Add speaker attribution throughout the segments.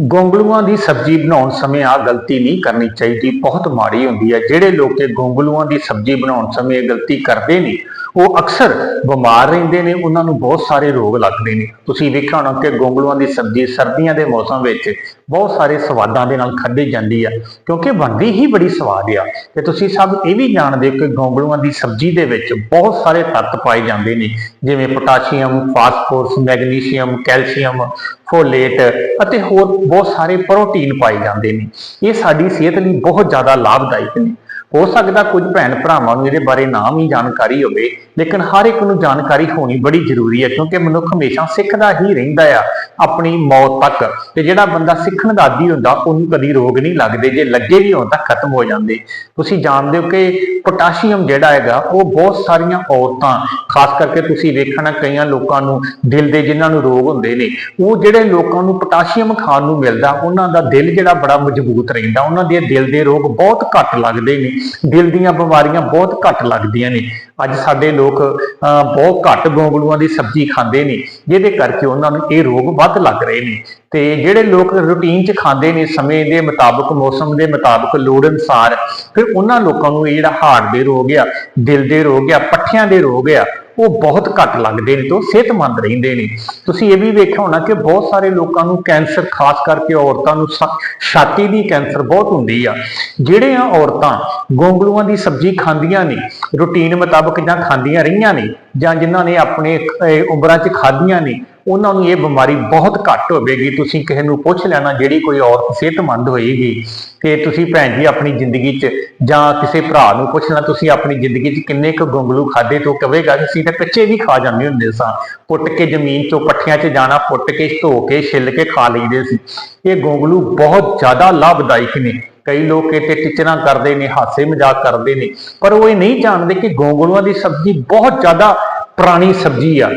Speaker 1: ਗੋਂਗਲੂਆਂ ਦੀ ਸਬਜ਼ੀ ਬਣਾਉਣ ਸਮੇਂ ਆ ਗਲਤੀ ਨਹੀਂ ਕਰਨੀ ਚਾਹੀਦੀ, ਬਹੁਤ ਮਾੜੀ ਹੁੰਦੀ ਹੈ। ਜਿਹੜੇ ਲੋਕ ਇਹ ਗੋਂਗਲੂਆਂ ਦੀ ਸਬਜ਼ੀ ਬਣਾਉਣ ਸਮੇਂ ਇਹ ਗਲਤੀ ਕਰਦੇ ਨੇ, ਉਹ ਅਕਸਰ ਬਿਮਾਰ ਰਹਿੰਦੇ ਨੇ, ਉਹਨਾਂ ਨੂੰ ਬਹੁਤ ਸਾਰੇ ਰੋਗ ਲੱਗਦੇ ਨੇ। ਤੁਸੀਂ ਵੇਖਿਆ ਹੋਣਾ ਕਿ ਗੋਂਗਲੂਆਂ ਦੀ ਸਬਜ਼ੀ ਸਰਦੀਆਂ ਦੇ ਮੌਸਮ ਵਿੱਚ ਬਹੁਤ ਸਾਰੇ ਸਵਾਦਾਂ ਦੇ ਨਾਲ ਖਾਧੀ ਜਾਂਦੀ ਆ, ਕਿਉਂਕਿ ਬਣਦੀ ਹੀ ਬੜੀ ਸਵਾਦ ਆ। ਤੇ ਤੁਸੀਂ ਸਭ ਇਹ ਵੀ ਜਾਣਦੇ ਹੋ ਕਿ ਗੋਂਗਲੂਆਂ ਦੀ ਸਬਜ਼ੀ ਦੇ ਵਿੱਚ ਬਹੁਤ ਸਾਰੇ ਤੱਤ ਪਾਏ ਜਾਂਦੇ ਨੇ, ਜਿਵੇਂ potassium, phosphorus, magnesium, calcium folate ਅਤੇ ਹੋਰ ਬਹੁਤ ਸਾਰੇ ਪ੍ਰੋਟੀਨ ਪਾਏ ਜਾਂਦੇ ਨੇ। ਇਹ ਸਾਡੀ ਸਿਹਤ ਲਈ ਬਹੁਤ ਜ਼ਿਆਦਾ ਲਾਭਦਾਇਕ ਨੇ। ਹੋ ਸਕਦਾ ਕੁਝ ਭੈਣ ਭਰਾਵਾਂ ਨੂੰ ਇਹਦੇ ਬਾਰੇ ਨਾ ਵੀ ਜਾਣਕਾਰੀ ਹੋਵੇ ਲੇਕਿਨ ਹਰ ਇੱਕ ਨੂੰ ਜਾਣਕਾਰੀ ਹੋਣੀ ਬੜੀ ਜ਼ਰੂਰੀ ਹੈ, ਕਿਉਂਕਿ ਮਨੁੱਖ ਹਮੇਸ਼ਾ ਸਿੱਖਦਾ ਹੀ ਰਹਿੰਦਾ ਆ ਆਪਣੀ ਮੌਤ ਤੱਕ। ਤੇ ਜਿਹੜਾ ਬੰਦਾ ਸਿੱਖਣ ਦਾ ਆਦੀ ਹੁੰਦਾ, ਉਹਨੂੰ ਕਦੀ ਰੋਗ ਨਹੀਂ ਲੱਗਦੇ, ਜੇ ਲੱਗੇ ਵੀ ਹੋਣ ਤਾਂ ਖਤਮ ਹੋ ਜਾਂਦੇ। ਤੁਸੀਂ ਜਾਣਦੇ ਹੋ ਕਿ ਪੋਟਾਸ਼ੀਅਮ ਜਿਹੜਾ ਹੈਗਾ, ਉਹ ਬਹੁਤ ਸਾਰੀਆਂ ਔਰਤਾਂ, ਖਾਸ ਕਰਕੇ ਤੁਸੀਂ ਵੇਖਣਾ ਕਈਆਂ ਲੋਕਾਂ ਨੂੰ, ਦਿਲ ਦੇ ਜਿਨ੍ਹਾਂ ਨੂੰ ਰੋਗ ਹੁੰਦੇ ਨੇ, ਉਹ ਜਿਹੜੇ ਲੋਕਾਂ ਨੂੰ ਪੋਟਾਸ਼ੀਅਮ ਖਾਣ ਨੂੰ ਮਿਲਦਾ, ਉਹਨਾਂ ਦਾ ਦਿਲ ਜਿਹੜਾ ਬੜਾ ਮਜ਼ਬੂਤ ਰਹਿੰਦਾ। ਉਹਨਾਂ ਦੇ ਦਿਲ ਦੇ ਰੋਗ ਬਹੁਤ ਘੱਟ ਲੱਗਦੇ ਨੇ, ਦਿਲ ਦੀਆਂ ਬਿਮਾਰੀਆਂ ਬਹੁਤ ਘੱਟ ਲੱਗਦੀਆਂ ਨੇ। ਅੱਜ ਸਾਡੇ ਲੋਕ ਅਹ, ਬਹੁਤ ਘੱਟ ਗੋਂਗਲੂਆਂ ਦੀ ਸਬਜ਼ੀ ਖਾਂਦੇ ਨੇ ਜਿਹਦੇ ਕਰਕੇ ਉਹਨਾਂ ਨੂੰ ਇਹ ਰੋਗ ਵੱਧ ਲੱਗ ਰਹੇ ਨੇ। ਤੇ ਜਿਹੜੇ ਲੋਕ ਰੂਟੀਨ 'ਚ ਖਾਂਦੇ ਨੇ ਸਮੇਂ ਦੇ ਮੁਤਾਬਕ ਮੌਸਮ ਦੇ ਮੁਤਾਬਕ ਲੋੜ ਅਨੁਸਾਰ ਫਿਰ ਉਹਨਾਂ ਲੋਕਾਂ ਨੂੰ ਇਹ ਜਿਹੜਾ ਹਾਰਟ ਦੇ ਰੋਗ ਆ ਦਿਲ ਦੇ ਰੋਗ ਆ ਪੱਠਿਆਂ ਦੇ ਰੋਗ ਆ ਉਹ ਬਹੁਤ ਘੱਟ ਲੱਗਦੇ ਨੇ ਤੇ ਉਹ ਸਿਹਤਮੰਦ ਰਹਿੰਦੇ ਨੇ। ਤੁਸੀਂ ਇਹ ਵੀ ਵੇਖਿਆ ਹੋਣਾ ਕਿ ਬਹੁਤ ਸਾਰੇ ਲੋਕਾਂ ਨੂੰ ਕੈਂਸਰ, ਖਾਸ ਕਰਕੇ ਔਰਤਾਂ ਨੂੰ ਛਾ- ਛਾਤੀ ਦੀ ਕੈਂਸਰ ਬਹੁਤ ਹੁੰਦੀ ਆ। ਜਿਹੜੀਆਂ ਔਰਤਾਂ ਗੋਂਗਲੂਆਂ ਦੀ ਸਬਜ਼ੀ ਖਾਂਦੀਆਂ ਨੇ, ਰੂਟੀਨ ਮੁਤਾਬਕ ਜਾਂ ਖਾਂਦੀਆਂ ਰਹੀਆਂ ਨੇ ਜਾਂ ਜਿਨ੍ਹਾਂ ਨੇ ਆਪਣੇ ਉਮਰਾਂ 'ਚ ਖਾਧੀਆਂ ਨੇ ਉਹਨਾਂ ਨੂੰ ਇਹ ਬਿਮਾਰੀ ਬਹੁਤ ਘੱਟ ਹੋਵੇਗੀ। ਤੁਸੀਂ ਕਿਸੇ ਨੂੰ ਪੁੱਛ ਲੈਣਾ, ਜਿਹੜੀ ਕੋਈ ਔਰਤ ਸਿਹਤਮੰਦ ਹੋਏਗੀ, ਤੇ ਤੁਸੀਂ ਭੈਣ ਜੀ ਆਪਣੀ ਜ਼ਿੰਦਗੀ 'ਚ ਜਾਂ ਕਿਸੇ ਭਰਾ ਨੂੰ ਪੁੱਛ ਲੈਣਾ, ਤੁਸੀਂ ਆਪਣੀ ਜ਼ਿੰਦਗੀ 'ਚ ਕਿੰਨੇ ਕੁ ਗੋਂਗਲੂ ਖਾਦੇ ਤੋਂ ਕਵੇਗਾ ਅਸੀਂ ਤਾਂ ਕੱਚੇ ਵੀ ਖਾ ਜਾਂਦੇ ਹੁੰਦੇ ਸਾਂ। ਪੁੱਟ ਕੇ ਜ਼ਮੀਨ 'ਚੋਂ ਪੱਠਿਆਂ 'ਚ ਜਾਣਾ ਪੁੱਟ ਕੇ ਧੋ ਕੇ, ਛਿੱਲ ਕੇ ਖਾ ਲਈਦੇ ਸੀ। ਇਹ ਗੋਂਗਲੂ ਬਹੁਤ ਜ਼ਿਆਦਾ ਲਾਭਦਾਇਕ ਨੇ। ਕਈ ਲੋਕ ਇਹ ਤੇ ਟਿਚਰਾਂ ਕਰਦੇ ਨੇ, ਹਾਸੇ ਮਜ਼ਾਕ ਕਰਦੇ ਨੇ। ਪਰ ਉਹ ਇਹ ਨਹੀਂ ਜਾਣਦੇ ਕਿ ਗੋਂਗਲੂਆਂ ਦੀ ਸਬਜ਼ੀ ਬਹੁਤ ਜ਼ਿਆਦਾ ਪੁਰਾਣੀ ਸਬਜ਼ੀ ਆ।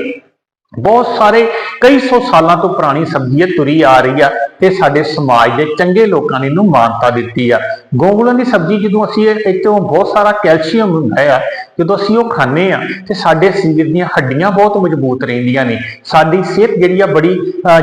Speaker 1: ਬਹੁਤ ਸਾਰੇ ਕਈ ਸੌ ਸਾਲਾਂ ਤੋਂ ਪੁਰਾਣੀ ਸਬਜ਼ੀ ਹੈ ਤੁਰੀ ਆ ਰਹੀ ਆ ਤੇ ਸਾਡੇ ਸਮਾਜ ਦੇ ਚੰਗੇ ਲੋਕਾਂ ਨੇ ਇਹਨੂੰ ਮਾਨਤਾ ਦਿੱਤੀ ਆ। ਗੋਂਗਲੂਆਂ ਦੀ ਸਬਜ਼ੀ ਜਦੋਂ ਅਸੀਂ ਇਹ ਇਹ ਬਹੁਤ ਸਾਰਾ ਕੈਲਸ਼ੀਅਮ ਹੁੰਦਾ ਆ ਜਦੋਂ ਅਸੀਂ ਉਹ ਖਾਂਦੇ ਆ ਤੇ ਸਾਡੇ ਸਰੀਰ ਦੀਆਂ ਹੱਡੀਆਂ ਬਹੁਤ ਮਜ਼ਬੂਤ ਰਹਿੰਦੀਆਂ ਨੇ, ਸਾਡੀ ਸਿਹਤ ਜਿਹੜੀ ਆ ਬੜੀ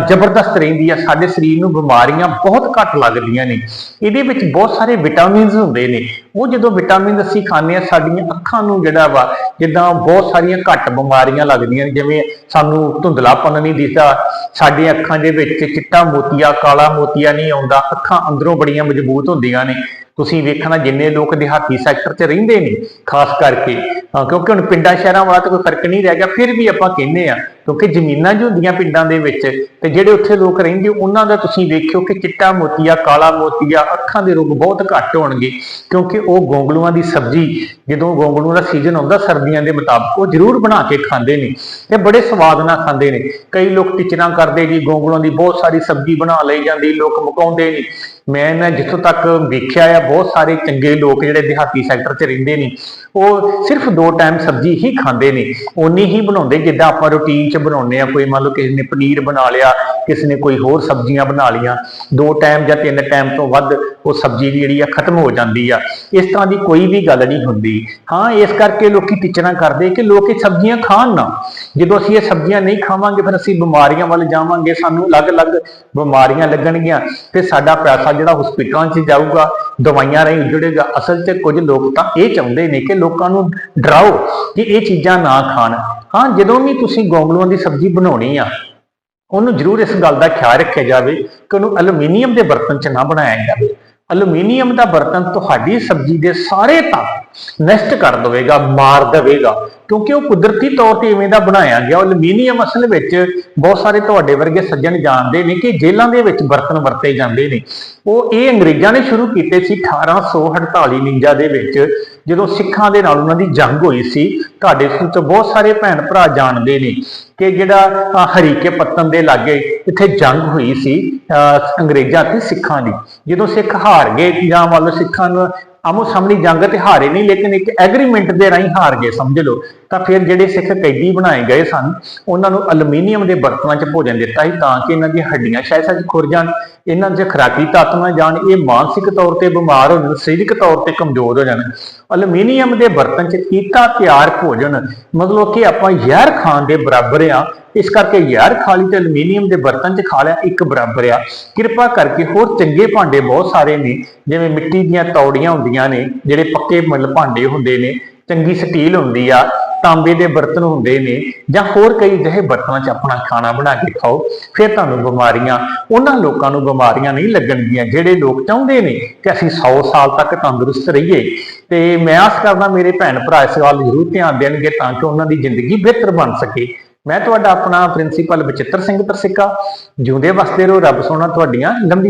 Speaker 1: ਜ਼ਬਰਦਸਤ ਰਹਿੰਦੀ ਆ, ਸਾਡੇ ਸਰੀਰ ਨੂੰ ਬਿਮਾਰੀਆਂ ਬਹੁਤ ਘੱਟ ਲੱਗਦੀਆਂ ਨੇ। ਇਹਦੇ ਵਿੱਚ ਬਹੁਤ ਸਾਰੇ ਵਿਟਾਮਿਨਸ ਹੁੰਦੇ ਨੇ। ਉਹ ਜਦੋਂ ਵਿਟਾਮਿਨ ਅਸੀਂ ਖਾਂਦੇ ਆ ਸਾਡੀਆਂ ਅੱਖਾਂ ਨੂੰ ਜਿਹੜਾ ਵਾ, ਜਿੱਦਾਂ ਬਹੁਤ ਸਾਰੀਆਂ ਘੱਟ ਬਿਮਾਰੀਆਂ ਲੱਗਦੀਆਂ ਨੇ, ਜਿਵੇਂ ਸਾਨੂੰ ਧੁੰਦਲਾਪਨ ਨਹੀਂ ਦਿਸਦਾ ਸਾਡੀਆਂ ਅੱਖਾਂ ਦੇ ਵਿੱਚ ਚਿੱਟਾ ਮੋਤੀਆ, ਕਾਲਾ ਮੋਤੀਆ ਨਹੀਂ ਆਉਂਦਾ, ਅੱਖਾਂ ਅੰਦਰੋਂ ਬੜੀਆਂ ਮਜ਼ਬੂਤ ਹੁੰਦੀਆਂ ਨੇ। ਤੁਸੀਂ ਵੇਖਣਾ ਜਿੰਨੇ ਲੋਕ ਦਿਹਾਤੀ ਸੈਕਟਰ 'ਚ ਰਹਿੰਦੇ ਨੇ, ਖਾਸ ਕਰਕੇ ਕਿਉਂਕਿ ਹੁਣ ਪਿੰਡਾਂ ਸ਼ਹਿਰਾਂ ਵਾਲਾ ਤਾਂ ਕੋਈ ਫ਼ਰਕ ਨਹੀਂ ਰਹਿ ਗਿਆ, ਫਿਰ ਵੀ ਆਪਾਂ ਕਹਿੰਦੇ ਆ ਕਿਉਂਕਿ ਜ਼ਮੀਨਾਂ ਜੋ ਹੁੰਦੀਆਂ ਪਿੰਡਾਂ ਦੇ ਵਿੱਚ ਤੇ ਜਿਹੜੇ ਉੱਥੇ ਲੋਕ ਰਹਿੰਦੇ, ਉਹਨਾਂ ਦਾ ਤੁਸੀਂ ਵੇਖਿਓ ਕਿ ਚਿੱਟਾ ਮੋਤੀਆ, ਕਾਲਾ ਮੋਤੀਆ, ਅੱਖਾਂ ਦੇ ਰੋਗ ਬਹੁਤ ਘੱਟ ਹੋਣਗੇ। ਕਿਉਂਕਿ ਉਹ ਗੋਂਗਲੂਆਂ ਦੀ ਸਬਜ਼ੀ, ਜਦੋਂ ਗੋਂਗਲੂਆਂ ਦਾ ਸੀਜ਼ਨ ਆਉਂਦਾ, ਸਰਦੀਆਂ ਦੇ ਮੁਤਾਬਕ ਉਹ ਜ਼ਰੂਰ ਬਣਾ ਕੇ ਖਾਂਦੇ ਨੇ ਤੇ ਬੜੇ ਸਵਾਦ ਨਾਲ ਖਾਂਦੇ ਨੇ। ਕਈ ਲੋਕ ਟਿਚਰਾਂ ਕਰਦੇ ਜੀ, ਗੋਂਗਲੂਆਂ ਦੀ ਬਹੁਤ ਸਾਰੀ ਸਬਜ਼ੀ ਬਣਾ ਲਈ ਜਾਂਦੀ, ਲੋਕ ਮੁਕਾਉਂਦੇ ਨੇ। ਮੈਂ ਨਾ ਜਿੱਥੋਂ ਤੱਕ ਵੇਖਿਆ ਆ, ਬਹੁਤ ਸਾਰੇ ਚੰਗੇ ਲੋਕ ਜਿਹੜੇ ਦਿਹਾਤੀ ਸੈਕਟਰ 'ਚ ਰਹਿੰਦੇ ਨੇ, ਉਹ ਸਿਰਫ ਦੋ ਟਾਈਮ ਸਬਜ਼ੀ ਹੀ ਖਾਂਦੇ ਨੇ। ਉਨੀ ਹੀ ਬਣਾਉਂਦੇ ਜਿੱਦਾਂ ਆਪਾਂ ਰੂਟੀਨ 'ਚ ਬਣਾਉਂਦੇ ਆ ਕੋਈ ਮੰਨ ਲਓ ਕਿਸੇ ਨੇ ਪਨੀਰ ਬਣਾ ਲਿਆ ਕਿਸੇ ਨੇ ਕੋਈ ਹੋਰ ਸਬਜ਼ੀਆਂ ਬਣਾ ਲਈਆਂ, ਦੋ ਟਾਈਮ ਜਾਂ ਤਿੰਨ ਟਾਈਮ ਤੋਂ ਵੱਧ ਉਹ ਸਬਜ਼ੀ ਦੀ ਜਿਹੜੀ ਆ ਖਤਮ ਹੋ ਜਾਂਦੀ ਆ। ਇਸ ਤਰ੍ਹਾਂ ਦੀ ਕੋਈ ਵੀ ਗੱਲ ਨਹੀਂ ਹੁੰਦੀ। ਹਾਂ, ਇਸ ਕਰਕੇ ਲੋਕੀ ਟੀਚਰਾਂ ਕਰਦੇ ਕਿ ਲੋਕ ਇਹ ਸਬਜ਼ੀਆਂ ਖਾਣ ਨਾ। ਜਦੋਂ ਅਸੀਂ ਇਹ ਸਬਜ਼ੀਆਂ ਨਹੀਂ ਖਾਵਾਂਗੇ, ਫਿਰ ਅਸੀਂ ਬਿਮਾਰੀਆਂ ਵੱਲ ਜਾਵਾਂਗੇ। ਸਾਨੂੰ ਅਲੱਗ-ਅਲੱਗ ਬਿਮਾਰੀਆਂ ਲੱਗਣਗੀਆਂ। ਫਿਰ ਸਾਡਾ ਪੈਸਾ ਜਿਹੜਾ ਹਸਪੀਟਲਾਂ 'ਚ ਜਾਊਗਾ, ਦਵਾਈਆਂ ਰਾਹੀਂ ਉਜੜੇਗਾ। ਅਸਲ 'ਚ ਕੁਝ ਲੋਕ ਤਾਂ ਇਹ ਚਾਹੁੰਦੇ ਨੇ ਕਿ ਲੋਕਾਂ ਨੂੰ ਡਰਾਓ ਕਿ ਇਹ ਚੀਜ਼ਾਂ ਨਾ ਖਾਣ। ਹਾਂ, ਜਦੋਂ ਵੀ ਤੁਸੀਂ ਗੋਂਗਲੂਆਂ ਦੀ ਸਬਜ਼ੀ ਬਣਾਉਣੀ ਆ ਉਹਨੂੰ ਜ਼ਰੂਰ ਇਸ ਗੱਲ ਦਾ ਖਿਆਲ ਰੱਖਿਆ ਜਾਵੇ ਕਿ ਉਹਨੂੰ ਐਲੂਮੀਨੀਅਮ ਦੇ ਬਰਤਨ 'ਚ ਨਾ ਬਣਾਇਆ ਜਾਵੇ। ਐਲੂਮੀਨੀਅਮ ਦਾ ਬਰਤਨ ਤੁਹਾਡੀ ਸਬਜ਼ੀ ਦੇ ਸਾਰੇ ਤੱਤ ਨਸ਼ਟ ਕਰ ਦੇਵੇਗਾ, ਮਾਰ ਦੇਵੇਗਾ। ਕਿਉਂਕਿ ਉਹ ਕੁਦਰਤੀ ਤੌਰ ਤੇ ਇਵੇਂ ਦਾ ਬਣਾਇਆ ਗਿਆ। ਉਹ ਐਲੂਮੀਨੀਅਮ ਅਸਲ ਵਿੱਚ ਬਹੁਤ ਸਾਰੇ ਤੁਹਾਡੇ ਵਰਗੇ ਸੱਜਣ ਜਾਣਦੇ ਨੇ ਕਿ ਜੇਲ੍ਹਾਂ ਦੇ ਵਿੱਚ ਬਰਤਨ ਵਰਤੇ ਜਾਂਦੇ ਨੇ। ਉਹ ਇਹ ਅੰਗਰੇਜ਼ਾਂ ਨੇ ਸ਼ੁਰੂ ਕੀਤੇ ਸੀ 1848 ਨਿੰਜਾ ਦੇ ਵਿੱਚ ਜਦੋਂ ਸਿੱਖਾਂ ਦੇ ਨਾਲ ਉਹਨਾਂ ਦੀ ਜੰਗ ਹੋਈ ਸੀ। ਤੁਹਾਡੇ ਤੋਂ ਬਹੁਤ ਸਾਰੇ ਭੈਣ ਭਰਾ ਜਾਣਦੇ ਨੇ ਕਿ ਜਿਹੜਾ ਹਰੀਕੇ ਪੱਤਨ ਦੇ ਲਾਗੇ ਇੱਥੇ ਜੰਗ ਹੋਈ ਸੀ ਅ, ਅੰਗਰੇਜ਼ਾਂ ਤੇ ਸਿੱਖਾਂ ਦੀ। ਜਦੋਂ ਸਿੱਖ ਹਾਰ ਗਏ ਜਾਂ ਮੰਨ ਲਓ ਸਿੱਖਾਂ ਨੂੰ ਆਮੋ ਸਾਹਮਣੀ ਜੰਗ ਤੇ ਹਾਰੇ ਨਹੀਂ, ਲੇਕਿਨ ਇੱਕ ਐਗਰੀਮੈਂਟ ਦੇ ਰਾਹੀਂ ਹਾਰ ਗਏ, ਸਮਝ ਲਓ। ਤਾਂ ਫਿਰ ਜਿਹੜੇ ਸਿੱਖ ਕੈਦੀ ਬਣਾਏ ਗਏ ਸਨ, ਉਹਨਾਂ ਨੂੰ ਅਲਮੀਨੀਅਮ ਦੇ ਬਰਤਨਾਂ 'ਚ ਭੋਜਨ ਦਿੱਤਾ ਸੀ, ਤਾਂ ਕਿ ਇਹਨਾਂ ਦੀਆਂ ਹੱਡੀਆਂ ਸ਼ਾਇਦ ਸੱਚ ਖੁਰ ਜਾਣ, ਇਹਨਾਂ 'ਚ ਖਰਾਕੀ ਤੱਤ ਨਾ ਜਾਣ, ਇਹ ਮਾਨਸਿਕ ਤੌਰ ਤੇ ਬਿਮਾਰ ਹੋ ਜਾਣ, ਸਰੀਰਕ ਤੌਰ ਤੇ ਕਮਜ਼ੋਰ ਹੋ ਜਾਣ। ਅਲਮੀਨੀਅਮ ਦੇ ਬਰਤਨ 'ਚ ਕੀਤਾ ਤਿਆਰ ਭੋਜਨ, ਮਤਲਬ ਕਿ ਆਪਾਂ ਜ਼ਹਿਰ ਖਾਣ ਦੇ ਬਰਾਬਰ ਆ ਇਸ ਕਰਕੇ ਯਾਰ ਖਾਲੀ ਤੇ ਐਲੂਮੀਨੀਅਮ ਦੇ ਬਰਤਨ 'ਚ ਖਾ ਲਿਆ ਇੱਕ ਬਰਾਬਰ ਆ। ਕਿਰਪਾ ਕਰਕੇ ਹੋਰ ਚੰਗੇ ਭਾਂਡੇ ਬਹੁਤ ਸਾਰੇ ਨੇ, ਜਿਵੇਂ ਮਿੱਟੀ ਦੀਆਂ ਤੌੜੀਆਂ ਹੁੰਦੀਆਂ ਨੇ, ਜਿਹੜੇ ਪੱਕੇ ਮਤਲਬ ਭਾਂਡੇ ਹੁੰਦੇ ਨੇ, ਚੰਗੀ ਸਟੀਲ ਹੁੰਦੀ ਆ, ਤਾਂਬੇ ਦੇ ਬਰਤਨ ਹੁੰਦੇ ਨੇ, ਜਾਂ ਹੋਰ ਕਈ ਜਿਹੇ ਬਰਤਨਾਂ 'ਚ ਆਪਣਾ ਖਾਣਾ ਬਣਾ ਕੇ ਖਾਓ, ਫਿਰ ਤੁਹਾਨੂੰ ਬਿਮਾਰੀਆਂ, ਉਹਨਾਂ ਲੋਕਾਂ ਨੂੰ ਬਿਮਾਰੀਆਂ ਨਹੀਂ ਲੱਗਣਗੀਆਂ, ਜਿਹੜੇ ਲੋਕ ਚਾਹੁੰਦੇ ਨੇ ਕਿ ਅਸੀਂ 100 ਸਾਲ ਤੱਕ ਤੰਦਰੁਸਤ ਰਹੀਏ। ਤੇ ਮੈਂ ਆਸ ਕਰਦਾ ਮੇਰੇ ਭੈਣ ਭਰਾ ਇਸ ਵੱਲ ਜ਼ਰੂਰ ਧਿਆਨ ਦੇਣਗੇ ਤਾਂ ਕਿ ਉਹਨਾਂ ਦੀ ਜ਼ਿੰਦਗੀ ਬਿਹਤਰ ਬਣ ਸਕੇ। ਮੈਂ ਤੁਹਾਡਾ ਆਪਣਾ ਪ੍ਰਿੰਸੀਪਲ ਬਚਿੱਤਰ ਸਿੰਘ ਤਰਸਿੱਕਾ ਜਿਉਂਦੇ ਵਸਦੇ ਰਹੋ ਰੱਬ ਸੋਹਣਾ ਤੁਹਾਡੀਆਂ ਲੰਬੀ